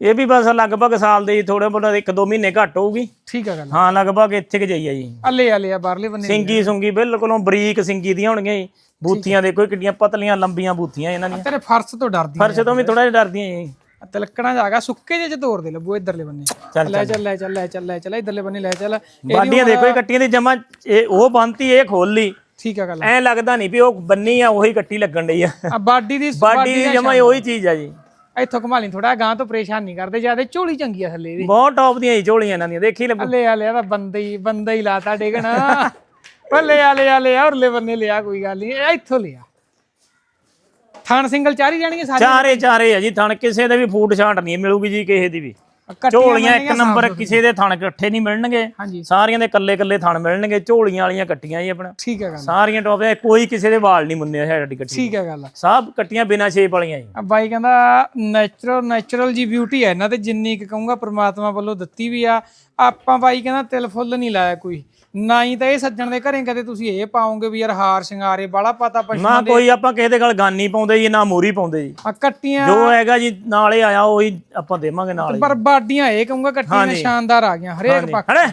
ਇਹ ਵੀ ਬਸ ਲਗਭਗ ਸਾਲ ਦੇ ਥੋੜੇ ਬਹੁਤ ਇੱਕ ਦੋ ਮਹੀਨੇ ਘੱਟ ਹੋਊਗੀ। ਠੀਕ ਆ ਗੱਲ। ਹਾਂ ਲਗਭਗ ਇੱਥੇ ਕਿ ਜਾਈਆ ਜੀ। ਅੱਲੇ ਆ ਲਿਆ ਬਾਹਰਲੇ ਬੰਨੇ ਸਿੰਗੀ ਸੁੰਗੀ ਬਿਲਕੁਲੋਂ ਬਰੀਕ ਸਿੰਗੀ ਦੀਆਂ ਹੋਣਗੀਆਂ ਜੀ। ਬੂਥੀਆਂ ਦੇਖੋ ਕਿੱਡੀਆਂ ਪਤਲੀਆਂ ਲੰਬੀਆਂ ਬੂਥੀਆਂ ਇਹਨਾਂ ਦੀਆਂ। ਤੇਰੇ ਫਰਸ਼ ਤੋਂ ਡਰਦੀ ਫਰਸ਼ ਤੋਂ ਵੀ ਥੋੜਾ ਜਿਹਾ ਡਰਦੀਆਂ ਜੀ। ਆ ਤਿਲਕਣਾ ਜਾਗਾ ਸੁੱਕੇ ਜਿਹੇ ਚ ਤੋੜ ਦੇ ਲੱਭੋ ਇਧਰਲੇ ਬੰਨੇ। ਚੱਲ ਲੈ ਚੱਲ। ਲੈ ਚੱਲ ਲੈ ਚੱਲ ਲੈ ਚੱਲ ਇਧਰਲੇ ਬੰਨੇ ਲੈ ਚੱਲ। ਬਾਡੀਆਂ ਦੇਖੋ ਇਹ ਕੱਟੀਆਂ ਦੀ ਜਮਾ ਇਹ ਉਹ ਬੰਨਤੀ ਇਹ ਖੋਲ ਲਈ ਠੀਕ ਆ ਗੱਲ। ਐ ਲੱਗਦਾ ਨਹੀਂ ਵੀ ਉਹ ਬੰਨੀ ਆ ਉਹੀ ਕੱਟੀ ਲੱਗਣ ਡਈ ਆ। ਆ ਬਾਡੀ ਦੀ ਬਾਡੀ ਦੀ ਜਮਾ ਉਹੀ ਚੀਜ਼ ਆ ਜੀ। ਇੱਥੋਂ ਘੁਮਾ ਲਈ ਥੋੜਾ ਗਾਂ ਤੋਂ ਪਰੇਸ਼ਾਨ ਨਹੀਂ ਕਰਦੇ ਜ਼ਿਆਦਾ ਝੋਲੀ ਚੰਗੀ ਆ ਥੱਲੇ ਦੀ। ਬਹੁਤ ਟੌਪ ਦੀਆਂ ਹੀ ਝੋਲੀਆਂ ਇਹਨਾਂ ਦੀਆਂ ਦੇਖੀ ਲੱਭੋ ਅੱਲੇ ਆ ਲਿਆ ਤਾਂ ਬੰਦਾ ਹੀ ਬੰਦਾ ਹੀ ਲਾਤਾ ਡੇਗਣਾ। ਬੱਲੇ ਆ ਲਿਆ ਲਿਆ ਉਰਲੇ ਬੰਨੇ ਲਿਆ ਕੋਈ ਗੱਲ ਨਹੀਂ ਇੱਥੋਂ ਲਿਆ। ਥਾਣ ਸਿੰਗਲ ਚਾਰ ਹੀ ਜਾਣਗੇ ਸਾਰੇ? ਚਾਰੇ ਚਾਰੇ ਆ ਜੀ ਥਣ ਕਿਸੇ ਦੇ ਵੀ ਫੂਟ ਛਾਂਟ ਨਹੀਂ ਮਿਲੂਗੀ ਜੀ ਕਿਸੇ ਦੀ ਵੀ। ਝੋਲੀਆਂ ਇੱਕ ਨੰਬਰ ਕਿਸੇ ਦੇ ਥਣ ਇਕੱਠੇ ਨਹੀਂ ਮਿਲਣਗੇ। ਸਾਰੀਆਂ ਦੇ ਕੱਲੇ ਕੱਲੇ ਥਣ ਮਿਲਣਗੇ ਝੋਲੀਆਂ ਵਾਲੀਆਂ ਕੱਟੀਆਂ ਜੀ ਆਪਣਾ। ਠੀਕ ਹੈ ਗੱਲ। ਸਾਰੀਆਂ ਟੌਪ ਦੇ ਕੋਈ ਕਿਸੇ ਦੇ ਵਾਲ ਨਹੀਂ ਮੁੰਨੇ ਸਾਡੀ ਕੱਟੀ ਠੀਕ ਹੈ ਗੱਲ। ਸਭ ਕੱਟੀਆਂ ਬਿਨਾ ਸ਼ੇਪ ਵਾਲੀਆਂ ਜੀ ਆ ਬਾਈ ਕਹਿੰਦਾ ਨੈਚੁਰਲ ਨੈਚੁਰਲ ਜੀ ਬਿਊਟੀ ਹੈ ਇਹਨਾਂ ਤੇ ਜਿੰਨੀ ਕੁ ਕਹੂੰਗਾ ਪ੍ਰਮਾਤਮਾ ਵੱਲੋਂ ਦਿੱਤੀ ਵੀ ਆ। ਆਪਾਂ ਬਾਈ ਕਹਿੰਦਾ ਤਿਲ ਫੁੱਲ ਨਹੀਂ ਲਾਇਆ ਕੋਈ। ਨਾ ਹੀ ਤਾਂ ਇਹ ਸੱਜਣ ਦੇ ਘਰੇ ਕਦੇ ਤੁਸੀਂ ਇਹ ਪਾਓਗੇ ਵੀ ਯਾਰ ਹਾਰ ਸ਼ਿੰਗਾਰੇ ਬਾਲਾ ਪਤਾ ਪਸ਼ੂ ਨਾ ਕੋਈ ਆਪਾਂ ਕਿਸੇ ਦੇ ਗੱਲ ਗਾਨੀ ਪਾਉਂਦੇ ਜੀ ਨਾ ਮੋਰੀ ਪਾਉਂਦੇ ਜੀ। ਆ ਕੱਟੀਆਂ ਜੋ ਹੈਗਾ ਜੀ ਨਾਲੇ ਆਇਆ ਉਹੀ ਆਪਾਂ ਦੇਵਾਂਗੇ ਨਾਲ। ਪਰ ਬਾਡੀਆਂ ਇਹ ਕਹੂੰਗਾ ਕੱਟੀਆਂ ਨੇ ਸ਼ਾਨਦਾਰ ਆ ਗਈਆਂ ਹਰੇਕ ਪੱਖ ਹੜੇ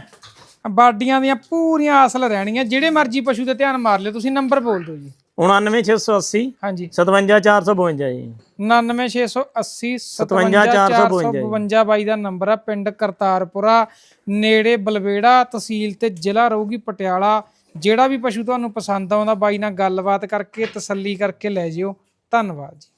ਬਾਡੀਆਂ ਦੀਆਂ ਪੂਰੀਆਂ ਅਸਲ ਰਹਿਣੀਆਂ ਜਿਹੜੇ ਮਰਜ਼ੀ ਪਸ਼ੂ ਤੇ ਧਿਆਨ ਮਾਰ ਲਿਓ ਤੁਸੀਂ ਨੰਬਰ ਬੋਲ ਦਿਓ ਜੀ। 99680 ਹਾਂਜੀ। 57452 ਜੀ। 99680 57452 ਬਾਈ ਦਾ ਨੰਬਰ ਆ ਪਿੰਡ ਕਰਤਾਰਪੁਰਾ ਨੇੜੇ ਬਲਵੇੜਾ ਤਹਿਸੀਲ ਤੇ ਜ਼ਿਲ੍ਹਾ ਰਹੂਗੀ ਪਟਿਆਲਾ। ਜਿਹੜਾ ਵੀ ਪਸ਼ੂ ਤੁਹਾਨੂੰ ਪਸੰਦ ਆਉਂਦਾ ਬਾਈ ਨਾਲ ਗੱਲਬਾਤ ਕਰਕੇ ਤਸੱਲੀ ਕਰਕੇ ਲੈ ਜਿਓ। ਧੰਨਵਾਦ ਜੀ।